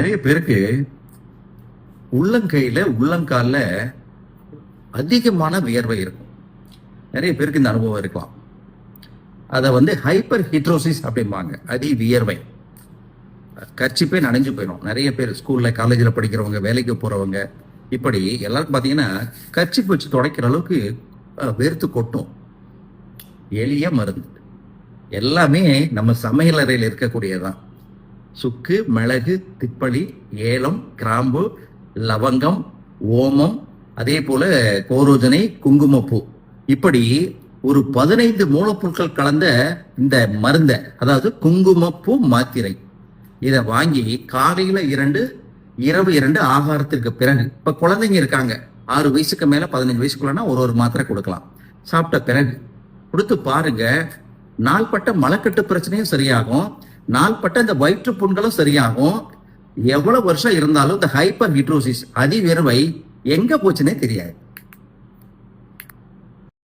நிறைய பேருக்கு உள்ளங்கையில உள்ளங்கால்ல அதிகமான வியர்வை இருக்கும். நிறைய பேருக்கு இந்த அனுபவம் இருக்கலாம். அதை வந்து ஹைப்பர் ஹிட்ரோசிஸ் அப்படிம்பாங்க. அதி வியர்வை. கர்ச்சிப்பே நனைஞ்சு போயிடும் நிறைய பேர் ஸ்கூல்ல காலேஜில் படிக்கிறவங்க வேலைக்கு போறவங்க இப்படி எல்லாருக்கும் பார்த்தீங்கன்னா கர்ச்சிப்பு வச்சு துடைக்கிற அளவுக்கு வெறுத்து கொட்டும். எளிய மருந்து. எல்லாமே நம்ம சமையலறையில் இருக்கக்கூடியதான் சுக்கு மிளகு திப்பளி ஏலம் கிராம்பு லவங்கம் ஓமம் அதே போல கோரோஜனை குங்குமப்பூ. இப்படி ஒரு பதினைந்து மூலப்பொருட்கள் கலந்த இந்த மருந்தை அதாவது குங்குமப்பூ மாத்திரை இதை வாங்கி காலையில இரண்டு இரவு இரண்டு ஆகாரத்திற்கு பிறகு இப்ப குழந்தைங்க இருக்காங்க ஆறு வயசுக்கு மேல பதினஞ்சு வயசுக்குள்ளனா ஒரு ஒரு மாத்திரை கொடுக்கலாம். சாப்பிட்ட பிறகு கொடுத்து பாருங்க நாள்பட்ட மலக்கட்டு பிரச்சனையும் சரியாகும் நாள்பட்ட இந்த வயிற்று புண்களும் சரியாகும். எவ்வளவு வருஷம் இருந்தாலும் இந்த ஹைப்பர் ஹீட்ரோசிஸ் அதிவிரவை எங்க போச்சுன்னே தெரியாது.